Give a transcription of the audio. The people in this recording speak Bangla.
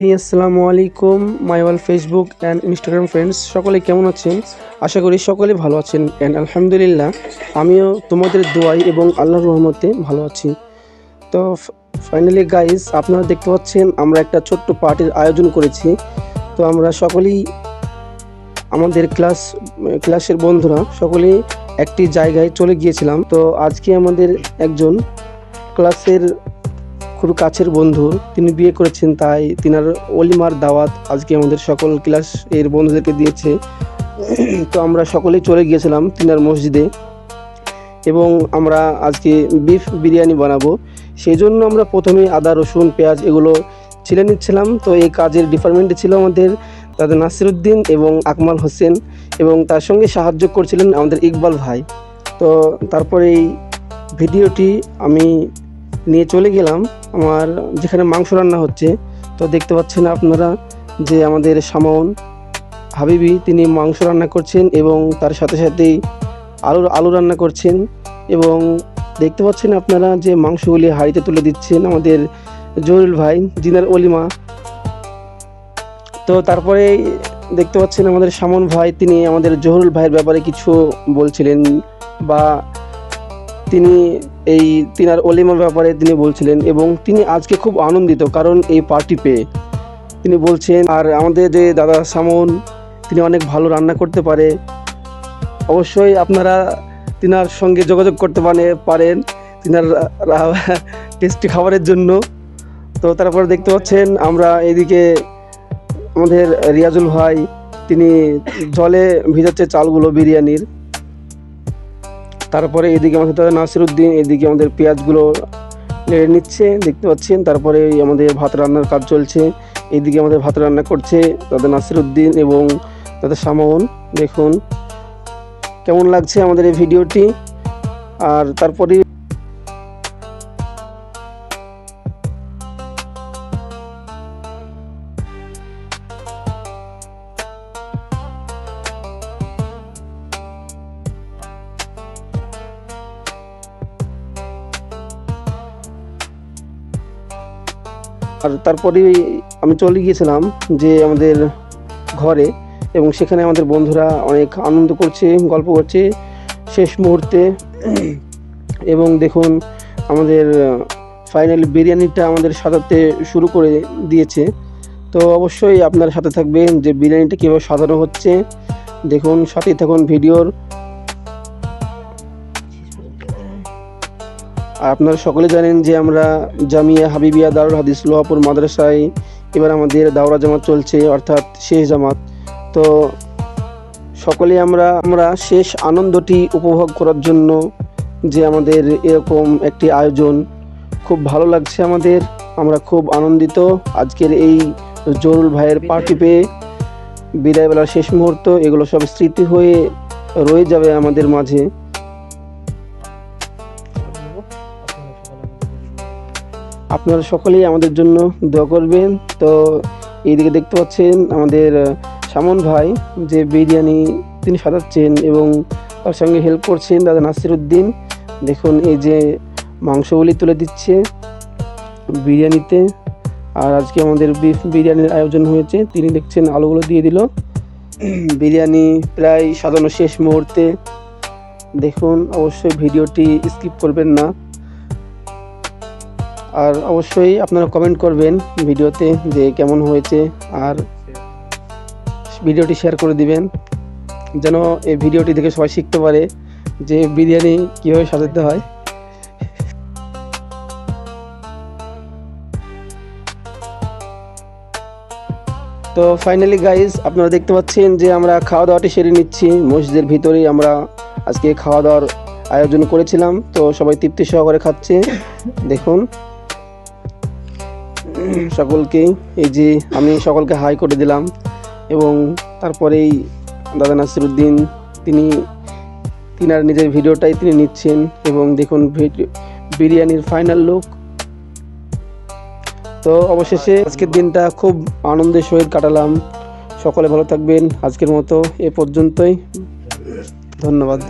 আসসালামু আলাইকুম my wall Facebook and Instagram friends সকলে কেমন আছেন? আশা করি সকলে ভালো আছেন। অ্যান্ড আলহামদুলিল্লাহ আমিও তোমাদের দোয়াই এবং আল্লাহর রহমতে ভালো আছি। তো ফাইনালি গাইস আপনারা দেখতে পাচ্ছেন, আমরা একটা ছোট্ট পার্টির আয়োজন করেছি। তো আমরা সকলেই, আমাদের ক্লাস ক্লাসের বন্ধুরা, সকলেই একটি জায়গায় চলে গিয়েছিলাম। তো আজকে আমাদের একজন ক্লাসের খুব কাছের বন্ধু, তিনি বিয়ে করেছেন, তাই তিনার অলিমার দাওয়াত আজকে আমাদের সকল ক্লাস এর বন্ধুদেরকে দিয়েছে। তো আমরা সকলেই চলে গিয়েছিলাম তিনার মসজিদে এবং আমরা আজকে বিফ বিরিয়ানি বানাবো। সেই জন্য আমরা প্রথমে আদা, রসুন, পেঁয়াজ এগুলো ছিলে নিচ্ছিলাম। তো এই কাজের ডিপার্টমেন্টে ছিল আমাদের তাদের নাসিরুদ্দিন এবং আকমাল হোসেন এবং তার সঙ্গে সাহায্য করছিলেন আমাদের ইকবাল ভাই। তো তারপরে এই ভিডিওটি আমি নিয়ে চলে গেলাম। আমার যেখানে মাংস রান্না হচ্ছে, তো দেখতে পাচ্ছেন আপনারা যে আমাদের সামন হাবিবি, তিনি মাংস রান্না করছেন এবং তার সাথে সাথেই আলু আলু রান্না করছেন এবং দেখতে পাচ্ছেন আপনারা যে মাংসগুলি হাঁড়িতে তুলে দিচ্ছেন আমাদের জহুরুল ভাই, জিনার অলিমা তো তারপরে দেখতে পাচ্ছেন আমাদের সামন ভাই, তিনি আমাদের জহুরুল ভাইয়ের ব্যাপারে কিছু বলছিলেন বা তিনি এই তিনার অলিমার ব্যাপারে তিনি বলছিলেন এবং তিনি আজকে খুব আনন্দিত কারণ এই পার্টি পেয়ে। তিনি বলছেন, আর আমাদের যে দাদা সামন, তিনি অনেক ভালো রান্না করতে পারে। অবশ্যই আপনারা তিনার সঙ্গে যোগাযোগ করতে পারে পারেন তিনার টেস্টি খাবারের জন্য। তো তারপর দেখতে পাচ্ছেন, আমরা এদিকে আমাদের রিয়াজুল ভাই, তিনি জলে ভিজাচ্ছে চালগুলো বিরিয়ানির। তারপরে এদিকে আমাদের দাদা নাসিরুদ্দিন, এদিকে আমাদের পেঁয়াজগুলো নেড়ে নিচ্ছে, দেখতে পাচ্ছেন। তারপরে আমাদের ভাত রান্নার কাজ চলছে। এইদিকে আমাদের ভাত রান্না করছে দাদা নাসিরুদ্দিন এবং তাদের সামন দেখুন, কেমন লাগছে আমাদের এই ভিডিওটি? আর তারপরে আর তারপরে আমি চলে গিয়েছিলাম যে আমাদের ঘরে এবং সেখানে আমাদের বন্ধুরা অনেক আনন্দ করছে, গল্প করছে শেষ মুহূর্তে। এবং দেখুন, আমাদের ফাইনাল বিরিয়ানিটা আমাদের সাজাতে শুরু করে দিয়েছে। তো অবশ্যই আপনার সাথে থাকবেন যে বিরিয়ানিটা কীভাবে সাজানো হচ্ছে। দেখুন, সাথেই থাকুন ভিডিওর আপনারা সকলে জানেন যে আমরা জামিয়া হাবিবিয়া দারুল হাদিস লোহাপুর মাদ্রাসায় এবার আমাদের দাওরা জামাত চলছে, অর্থাৎ শেষ জামাত। তো সকলে আমরা আমরা শেষ আনন্দটি উপভোগ করার জন্য যে আমাদের এরকম একটি আয়োজন, খুব ভালো লাগছে আমাদের, আমরা খুব আনন্দিত। আজকের এই জরুল ভাইয়ের পার্টি পেয়ে বিদায়বেলার শেষ মুহূর্ত, এগুলো সব স্মৃতি হয়ে রয়ে যাবে আমাদের মাঝে। আপনারা সকলেই আমাদের জন্য দোয়া করবেন। তো এইদিকে দেখতে পাচ্ছেন আমাদের সামন ভাই যে বিরিয়ানি তিনি সাজাচ্ছেন এবং তার সঙ্গে হেল্প করছেন দাদা নাসির উদ্দিন দেখুন এই যে মাংসগুলি তুলে দিচ্ছে বিরিয়ানিতে। আর আজকে আমাদের বিফ বিরিয়ানির আয়োজন হয়েছে। তিনি দেখছেন আলুগুলো দিয়ে দিল। বিরিয়ানি প্রায় সাজানো শেষ মুহূর্তে। দেখুন, অবশ্যই ভিডিওটি স্কিপ করবেন না। আর অবশ্যই আপনারা কমেন্ট করবেন ভিডিওতে যে কেমন হয়েছে আর ভিডিওটি শেয়ার করে দিবেন, যেন এই ভিডিওটি দেখে সবাই শিখতে পারে যে বিরিয়ানি কীভাবে সাজাতে হয়। তো ফাইনালি গাইজ আপনারা দেখতে পাচ্ছেন যে আমরা খাওয়া দাওয়াটি সেরে নিচ্ছি। মসজিদের ভিতরেই আমরা আজকে খাওয়া দাওয়ার আয়োজন করেছিলাম, তো সবাই তৃপ্তি সহকারে খাচ্ছে। দেখুন। সকলকে, এই যে আমি সকলকে হাই করে দিলাম এবং তারপরেই দাদা নাসিরুদ্দিন, তিনি, তিনার নিজের ভিডিওটাই তিনি নিচ্ছেন এবং দেখুন বিরিয়ানির ফাইনাল লুক তো অবশেষে আজকের দিনটা খুব আনন্দের সহিত কাটালাম। সকলে ভালো থাকবেন। আজকের মতো এ পর্যন্তই। ধন্যবাদ।